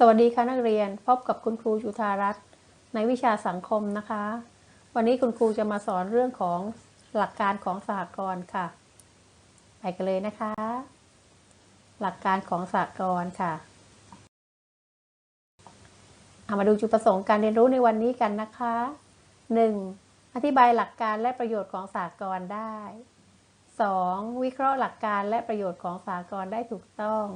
สวัสดีค่ะนักเรียนพบกับคุณครูจุธารัตน์ในวิชาสังคมนะคะ วันนี้คุณครูจะมาสอนเรื่องของหลักการของสหกรณ์ค่ะ ไปกันเลยนะคะ หลักการของสหกรณ์ค่ะเอามาดูจุดประสงค์การเรียนรู้ในวันนี้กันนะคะ 1. อธิบายหลักการและประโยชน์ของสหกรณ์ได้ 2. วิเคราะห์หลักการและประโยชน์ของสหกรณ์ได้ถูกต้อง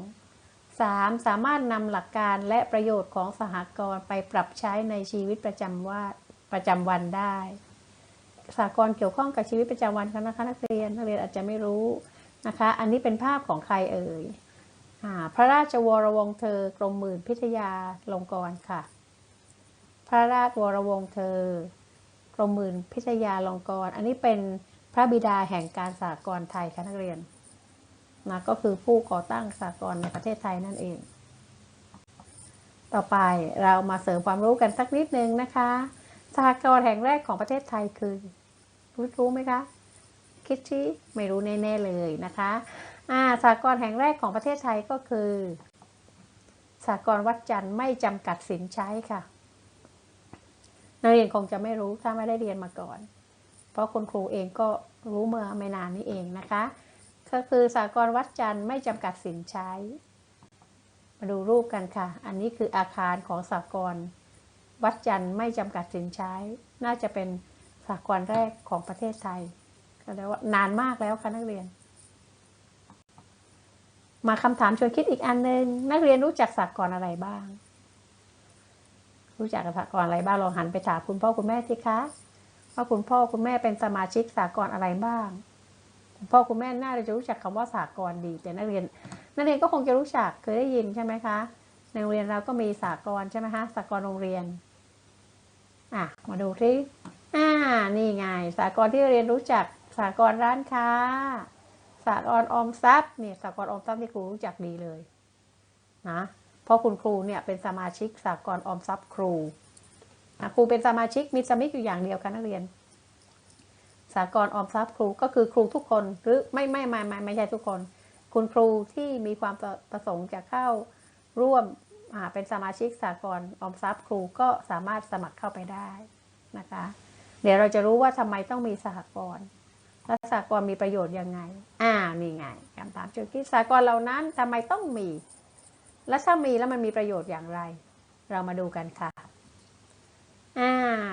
3. สามารถนำหลักการและประโยชน์ของสหกรณ์ไปปรับใช้ในชีวิตประจำว่าประจำวันได้สหกรณ์เกี่ยวข้องกับชีวิตประจำวันกันนะคะนักเรียนนักเรียนอาจจะไม่รู้นะคะ อันนี้เป็นภาพของใครเอ่ยพระราชวรวงศ์เธอกรมหมื่นพิทยาลงกรณ์ค่ะ พระราชวรวงศ์เธอกรมหมื่นพิทยาลงกรณ์อันนี้เป็นพระบิดาแห่งการสหกรณ์ไทยค่ะนักเรียน นะก็คือผู้ก่อตั้งสากลในประเทศไทยนั่นเอง ต่อไปเรามาเสริมความรู้กันสักนิดนึงนะคะสากลแห่งแรกของประเทศไทยคือรู้รู้ไหมคะ คิดที่ไม่รู้แน่ๆเลยนะคะอ่าสากลแห่งแรกของประเทศไทยก็คือสากลวัดจันทร์ไม่จำกัดสินใช้ค่ะนักเรียนคงจะไม่รู้ถ้าไม่ได้เรียนมาก่อน เพราะคุณครูเองก็รู้เมื่อไม่นานนี้เองนะคะ ก็คือสากลวัดจันทร์ไม่จำกัดสินใช้ มาดูรูปกันค่ะ อันนี้คืออาคารของสากลวัดจันทร์ไม่จำกัดสินใช้ น่าจะเป็นสากลแรกของประเทศไทยก็แปลว่านานมากแล้วค่ะนักเรียน มาคำถามชวนคิดอีกอันหนึ่งนักเรียนรู้จักสากลอะไรบ้าง รู้จักสากลอะไรบ้างลองหันไปถามคุณพ่อคุณแม่สิคะว่าคุณพ่อคุณแม่เป็นสมาชิกสากลอะไรบ้าง คุณพ่อคุณแม่น่าจะรู้จักคำว่าสากลดี แต่นักเรียน นักเรียนก็คงจะรู้จักเคยได้ยินใช่ไหมคะในโรงเรียนเราก็มีสากลใช่ไหมคะสากลโรงเรียนอะมาดูที่อ่านี่ไงสากลที่เรียนรู้จักสากลร้านค้าสากลออมทรัพย์เนี่ยสากลออมทรัพย์ที่ครูรู้จักดีเลยนะเพราะคุณครูเนี่ยเป็นสมาชิกสากลออมทรัพย์ครูนะครูเป็นสมาชิกมีสมาชิกอยู่อย่างเดียวค่ะนักเรียน สากลออมทรัพย์ครูก็คือครูทุกคนหรือไม่ไม่ไม่ไม่ไม่ใช่ทุกคน คุณครูที่มีความประสงค์จะเข้าร่วมเป็นสมาชิกสากลออมทรัพย์ครูก็สามารถสมัครเข้าไปได้นะคะ เดี๋ยวเราจะรู้ว่าทำไมต้องมีสหกรณ์และสหกรณ์มีประโยชน์ยังไงอ่านี่ไงคำถามจุดคิดสหกรณ์เหล่านั้นทำไมต้องมี และถ้ามีแล้วมันมีประโยชน์อย่างไร เรามาดูกันค่ะ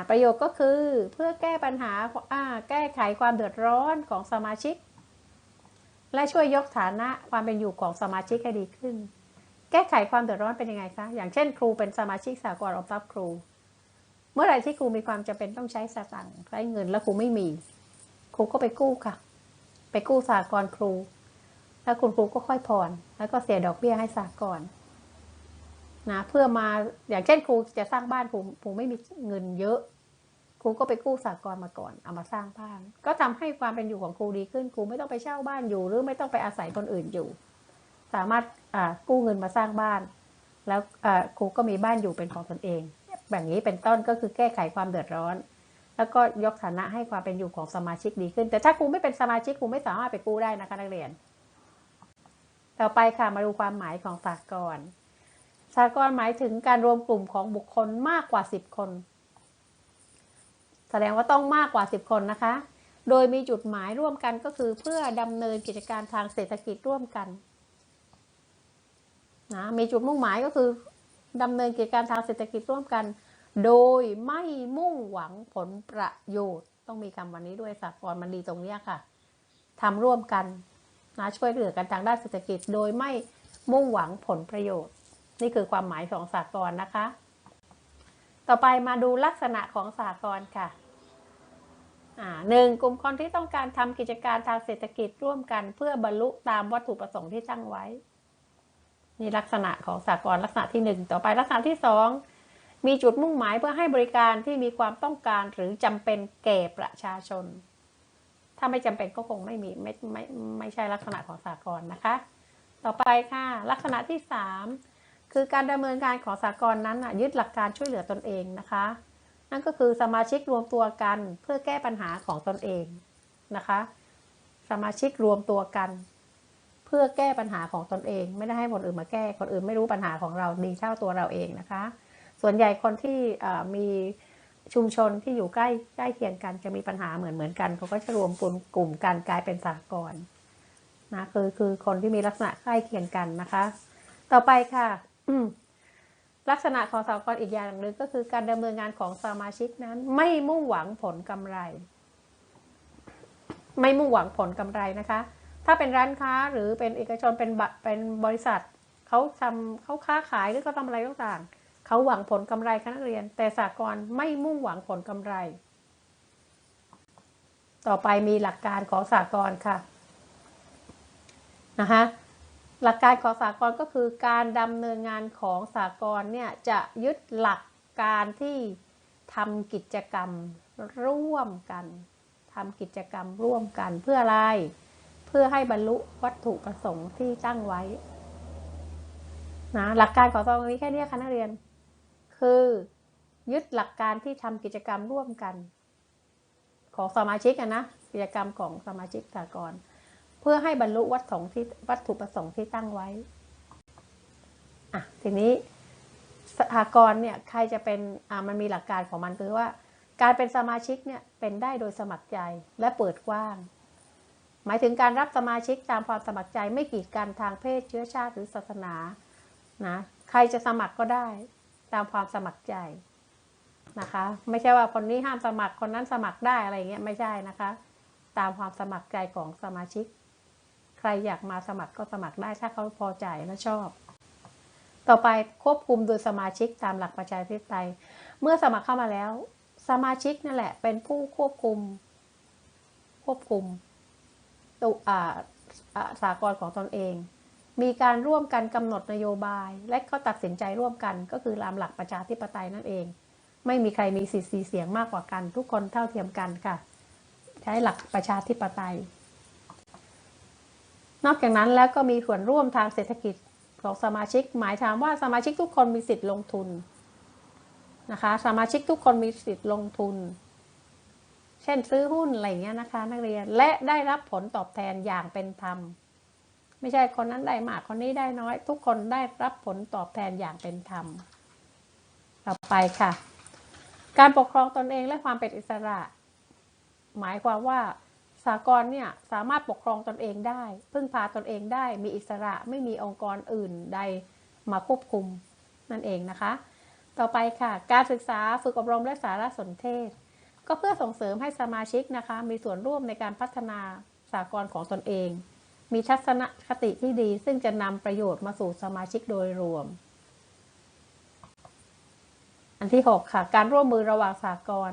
ประโยชน์ก็คือเพื่อแก้ปัญหาอ่าแก้ไขความเดือดร้อนของสมาชิก และช่วยยกฐานะความเป็นอยู่ของสมาชิกให้ดีขึ้น แก้ไขความเดือดร้อนเป็นยังไงคะ อย่างเช่น ครูเป็นสมาชิกสากลออมทรัพย์ครู เมื่อไหร่ที่ครูมีความจำเป็นต้องใช้สตังค์ใช้เงินแล้วครูไม่มี ครูก็ไปกู้ค่ะ ไปกู้สากลครู แล้วคุณครูก็ค่อยผ่อน แล้วก็เสียดอกเบี้ยให้สากล นะเพื่อมาอย่างเช่นครูจะสร้างบ้านครูครูไม่มีเงินเยอะครูก็ไปกู้สากลมาก่อนเอามาสร้างบ้าน ก็ทำให้ความเป็นอยู่ของครูดีขึ้นครูไม่ต้องไปเช่าบ้านอยู่ หรือไม่ต้องไปอาศัยคนอื่นอยู่ สามารถอ่ากู้เงินมาสร้างบ้าน แล้วครูก็มีบ้านอยู่เป็นของตนเอง แบบนี้เป็นต้นก็คือแก้ไขความเดือดร้อน แล้วก็ยกฐานะให้ความเป็นอยู่ของสมาชิกดีขึ้น แต่ถ้าครูไม่เป็นสมาชิกครูไม่สามารถไปกู้ได้นะคะนักเรียน ต่อไปค่ะมาดูความหมายของสากล สากลหมายถึงการรวมกลุ่มของบุคคลมากกว่า 10 คน แสดงว่าต้องมากกว่า 10 คนนะคะ โดยมีจุดหมายร่วมกันก็คือเพื่อดำเนินกิจการทางเศรษฐกิจร่วมกันนะมีจุดมุ่งหมายก็คือดำเนินกิจการทางเศรษฐกิจร่วมกัน โดยไม่มุ่งหวังผลประโยชน์ ต้องมีคำวันนี้ด้วยสากลมันดีตรงนี้ค่ะทำร่วมกันนะช่วยเหลือกันทางด้านเศรษฐกิจ โดยไม่มุ่งหวังผลประโยชน์ นี่คือความหมายของสากลนะคะ ต่อไปมาดูลักษณะของสากลค่ะอ่าหนึ่งกลุ่มคนที่ต้องการทำกิจการทางเศรษฐกิจร่วมกัน เพื่อบรรลุตามวัตถุประสงค์ที่ตั้งไว้นี่ลักษณะของสากลลักษณะที่หนึ่งต่อไปลักษณะที่สองมีจุดมุ่งหมายเพื่อให้บริการที่มีความต้องการหรือจำเป็นแก่ประชาชน ถ้าไม่จำเป็นก็คงไม่มีไม่ไม่ไม่ใช่ลักษณะของสากลนะคะ ต่อไปค่ะ ลักษณะที่สาม คือการดำเนินการของสากลนั้นยึดหลักการช่วยเหลือตนเองนะคะ นั่นก็คือสมาชิกรวมตัวกันเพื่อแก้ปัญหาของตนเองนะคะ สมาชิกรวมตัวกัน เพื่อแก้ปัญหาของตนเอง ไม่ได้ให้คนอื่นมาแก้คนอื่นไม่รู้ปัญหาของเราดีเท่าตัวเราเองนะคะ ส่วนใหญ่คนที่มีชุมชนที่อยู่ใกล้ใกล้เคียงกันจะมีปัญหาเหมือนเหมือนกันเขาก็จะรวมกลุ่มกลุ่มกันกลายเป็นสากลนะคือคือคนที่มีลักษณะใกล้เคียงกันนะคะ ต่อไปค่ะ ลักษณะของสากลอีกอย่างหนึ่งก็คือการดำเนินงานของสมาชิกนั้น ไม่มุ่งหวังผลกำไร ไม่มุ่งหวังผลกำไรนะคะ ถ้าเป็นร้านค้าหรือเป็นเอกชนเป็นบะเป็นบริษัทเขาทำเขาค้าขายหรือเขาทำอะไรต่างๆเขาหวังผลกำไรค่ะนักเรียน แต่สากลไม่มุ่งหวังผลกำไร ต่อไปมีหลักการของสากลค่ะนะคะ หลักการของสากลก็คือการดำเนินงานของสากลเนี่ยจะยึดหลักการที่ทำกิจกรรมร่วมกันทำกิจกรรมร่วมกันเพื่ออะไร เพื่อให้บรรลุวัตถุประสงค์ที่ตั้งไว้นะหลักการของตรงนี้แค่นี้ค่ะนักเรียน คือยึดหลักการที่ทำกิจกรรมร่วมกัน ของสมาชิกนะกิจกรรมของสมาชิกสากล เพื่อให้บรรลุวัตถุที่วัตถุประสงค์ที่ตั้งไว้อะทีนี้สหกรณ์เนี่ยใครจะเป็นอ่ามันมีหลักการของมันคือว่า การเป็นสมาชิกเนี่ยเป็นได้โดยสมัครใจและเปิดกว้าง หมายถึงการรับสมาชิกตามความสมัครใจไม่กีดกันทางเพศเชื้อชาติหรือศาสนานะใครจะสมัครก็ได้ตามความสมัครใจนะคะ ไม่ใช่ว่าคนนี้ห้ามสมัครคนนั้นสมัครได้อะไรเงี้ยไม่ใช่นะคะ ตามความสมัครใจของสมาชิก ใครอยากมาสมัครก็สมัครได้ถ้าเขาพอใจและชอบ ต่อไปควบคุมโดยสมาชิกตามหลักประชาธิปไตย เมื่อสมัครเข้ามาแล้ว สมาชิกนั่นแหละ เป็นผู้ควบคุม ควบคุมตัวอ่าอ่าสากลของตนเอง มีการร่วมกันกำหนดนโยบาย และก็ตัดสินใจร่วมกัน ก็คือตามหลักประชาธิปไตยนั่นเอง ไม่มีใครมีสิทธิ์เสียงมากกว่ากัน ทุกคนเท่าเทียมกันค่ะ ใช้หลักประชาธิปไตย นอกจากนั้นแล้วก็มีส่วนร่วมทางเศรษฐกิจของสมาชิก หมายความว่าสมาชิกทุกคนมีสิทธิ์ลงทุนนะคะสมาชิกทุกคนมีสิทธิ์ลงทุน เช่นซื้อหุ้นอะไรอย่างเงี้ยนะคะ นักเรียนและได้รับผลตอบแทนอย่างเป็นธรรม ไม่ใช่คนนั้นได้มากคนนี้ได้น้อย ทุกคนได้รับผลตอบแทนอย่างเป็นธรรม ต่อไปค่ะ การปกครองตนเองและความเป็นอิสระ หมายความว่า สากลเนี่ยสามารถปกครองตนเองได้ พึ่งพาตนเองได้ มีอิสระไม่มีองค์กรอื่นใดมาควบคุมนั่นเองนะคะ ต่อไปค่ะ การศึกษาฝึกอบรมและสารสนเทศ ก็เพื่อส่งเสริมให้สมาชิกนะคะ มีส่วนร่วมในการพัฒนาสากลของตนเอง มีทัศนคติที่ดี ซึ่งจะนำประโยชน์มาสู่สมาชิกโดยรวม อันที่ 6 ค่ะ การร่วมมือระหว่างสากล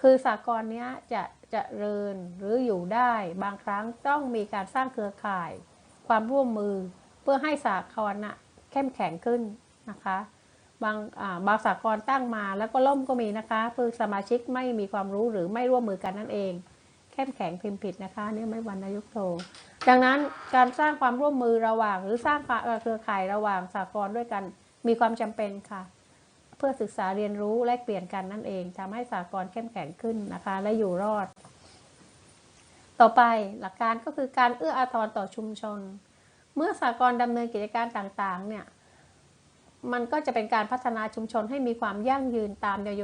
คือสากลเนี้ยจะจะเริญหรืออยู่ได้บางครั้งต้องมีการสร้างเครือข่าย ความร่วมมือเพื่อให้สากลน่ะเข้มแข็งขึ้นนะคะบางอ่าบางสากลตั้งมาแล้วก็ล่มก็มีนะคะเพื่อสมาชิกไม่มีความรู้หรือไม่ร่วมมือกันนั่นเอง เข้มแข็งพิมพ์ผิดนะคะนี่ไม่วรรณยุกโทดังนั้นการสร้างความร่วมมือระหว่าง หรือสร้างเครือข่ายระหว่างสากลด้วยกันมีความจำเป็นค่ะ เพื่อศึกษาเรียนรู้และเปลี่ยนกันนั่นเองทำให้สากลเข้มแข็งขึ้นนะคะ และอยู่รอด ต่อไปหลักการก็คือการเอื้ออาทรต่อชุมชน เมื่อสากลดำเนินกิจการต่างๆเนี่ยมันก็จะเป็นการพัฒนาชุมชนให้มีความยั่งยืนตามนโย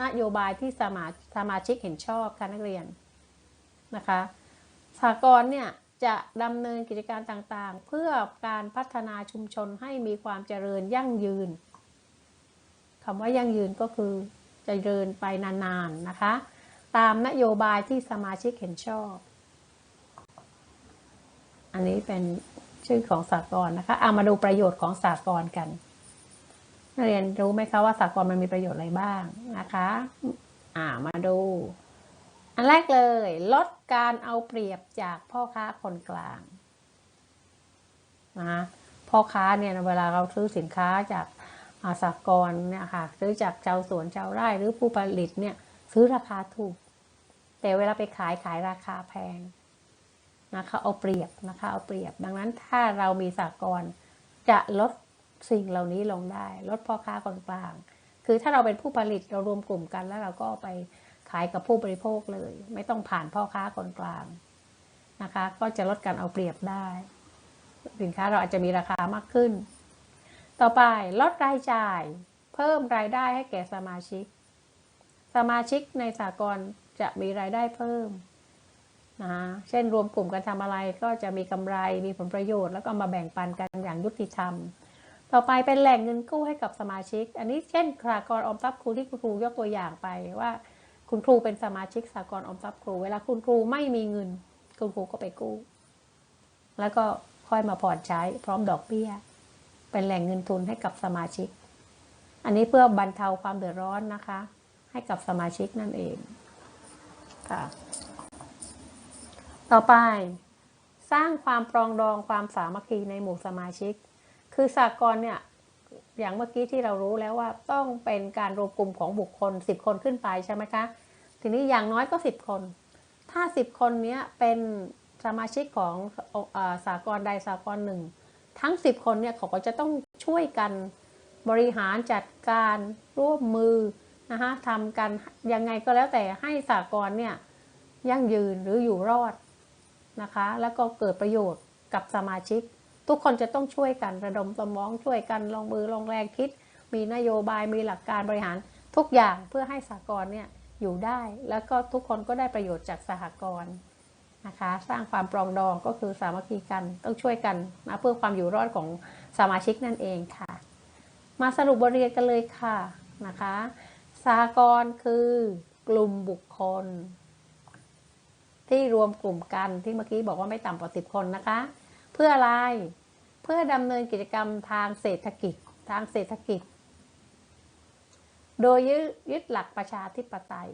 นโยบายที่สมาสมาชิกเห็นชอบค่ะนักเรียนนะคะสากลเนี่ยจะดำเนินกิจการต่างๆ เพื่อการพัฒนาชุมชนให้มีความเจริญยั่งยืน คำว่ายั่งยืนก็คือจะเจริญไปนานๆนะคะ ตามนโยบายที่สมาชิกเห็นชอบ อันนี้เป็นชื่อของสากลนะคะเอามาดูประโยชน์ของสากลกันนักเรียนรู้ไหมคะว่าสากลมันมีประโยชน์อะไรบ้างนะคะ อ่ามาดู อันแรกเลย ลดการเอาเปรียบจากพ่อค้าคนกลางนะะพ่อค้าเนี่ยเวลาเราซื้อสินค้าจาก อาสากรเนี่ยค่ะซื้อจากชาวสวนชาวไร่หรือผู้ผลิตเนี่ยซื้อราคาถูก แต่เวลาไปขายขายราคาแพงนะคะเอาเปรียบนะคะเอาเปรียบ ดังนั้นถ้าเรามีสากลจะลดสิ่งเหล่านี้ลงได้ ลดพ่อค้าคนกลาง คือถ้าเราเป็นผู้ผลิตเรารวมกลุ่มกันแล้วเราก็ไปขายกับผู้บริโภคเลย ไม่ต้องผ่านพ่อค้าคนกลางนะคะ ก็จะลดการเอาเปรียบได้ สินค้าเราอาจจะมีราคามากขึ้น ต่อไปลดรายจ่าย เพิ่มรายได้ให้แก่สมาชิก สมาชิกในสากลจะมีรายได้เพิ่มนะคะเช่นรวมกลุ่มกันทำอะไรก็จะมีกำไรมีผลประโยชน์แล้วก็มาแบ่งปันกันอย่างยุติธรรม ต่อไปเป็นแหล่งเงินกู้ให้กับสมาชิก อันนี้เช่นสากลออมทรัพย์ครูที่คุณครูยกตัวอย่างไปว่า คุณครูเป็นสมาชิกสากลออมทรัพย์ครู เวลาคุณครูไม่มีเงิน คุณครูก็ไปกู้ แล้วก็ค่อยมาผ่อนใช้พร้อมดอกเบี้ย เป็นแหล่งเงินทุนให้กับสมาชิก อันนี้เพื่อบรรเทาความเดือดร้อนนะคะ ให้กับสมาชิกนั่นเองค่ะต่อไป สร้างความปรองดองความสามัคคีในหมู่สมาชิก คือสากลเนี่ยอย่างเมื่อกี้ที่เรารู้แล้วว่าต้องเป็นการรวมกลุ่มของบุคคล 10 คนขึ้นไปใช่ไหมคะ ทีนี้อย่างน้อยก็ 10 คน ถ้า 10 คนเนี้ยเป็นสมาชิกของอสากลใดสากลหนึ่ง ทั้ง 10 คนเนี่ยเขาก็จะต้องช่วยกันบริหารจัดการร่วมมือนะคะทำกันยังไงก็แล้วแต่ให้สากลเนี่ยยั่งยืนหรืออยู่รอดนะคะ แล้วก็เกิดประโยชน์กับสมาชิก ทุกคนจะต้องช่วยกันระดมสมองช่วยกันลงมือลงแรงคิด มีนโยบายมีหลักการบริหารทุกอย่างเพื่อให้สากลเนี่ยอยู่ได้ แล้วก็ทุกคนก็ได้ประโยชน์จากสหกรณ์ นะคะ สร้างความปรองดองก็คือสามัคคีกันต้องช่วยกันนะเพื่อความอยู่รอดของสมาชิกนั่นเองค่ะ มาสรุปบทเรียนกันเลยค่ะนะคะสหกรณ์คือกลุ่มบุคคล ที่รวมกลุ่มกันที่เมื่อกี้บอกว่าไม่ต่ำกว่าสิบคนนะคะ เพื่ออะไรเพื่อดำเนินกิจกรรมทางเศรษฐกิจทางเศรษฐกิจ โดยยึดยึดหลักประชาธิปไตย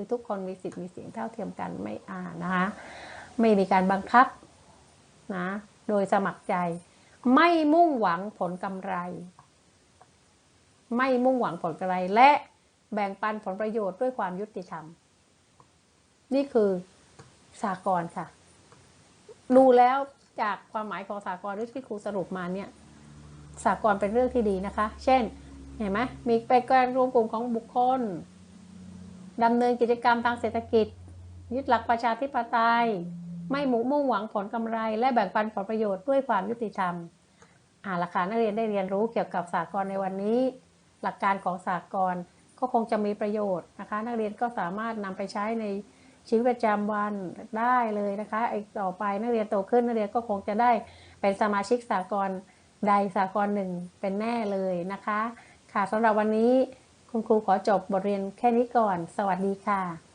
คือทุกคนมีสิทธิ์มีเสียงเท่าเทียมกันไม่อ่านะคะไม่มีการบังคับนะโดยสมัครใจ ไม่มุ่งหวังผลกำไร ไม่มุ่งหวังผลกำไร และแบ่งปันผลประโยชน์ด้วยความยุติธรรม นี่คือสากลค่ะ ดูแล้วจากความหมายของสากลที่ครูสรุปมาเนี่ยสากลเป็นเรื่องที่ดีนะคะ เช่น เห็นไหมมีไปการรวมกลุ่มของบุคคล ดำเนินกิจกรรมทางเศรษฐกิจ ยึดหลักประชาธิปไตย ไม่หมุ่มุ่งหวังผลกำไร และแบ่งปันผลประโยชน์ด้วยความยุติธรรมอ่าหละค่ะนักเรียนได้เรียนรู้เกี่ยวกับสากลในวันนี้ หลักการของสากลก็คงจะมีประโยชน์นะคะ นักเรียนก็สามารถนำไปใช้ในชีวิตประจำวันได้เลยนะคะอีกต่อไปนักเรียนโตขึ้นนักเรียนก็คงจะได้เป็นสมาชิกสากลใดสากลหนึ่งเป็นแน่เลยนะคะ ค่ะสำหรับวันนี้ คุณครูขอจบบทเรียนแค่นี้ก่อน สวัสดีค่ะ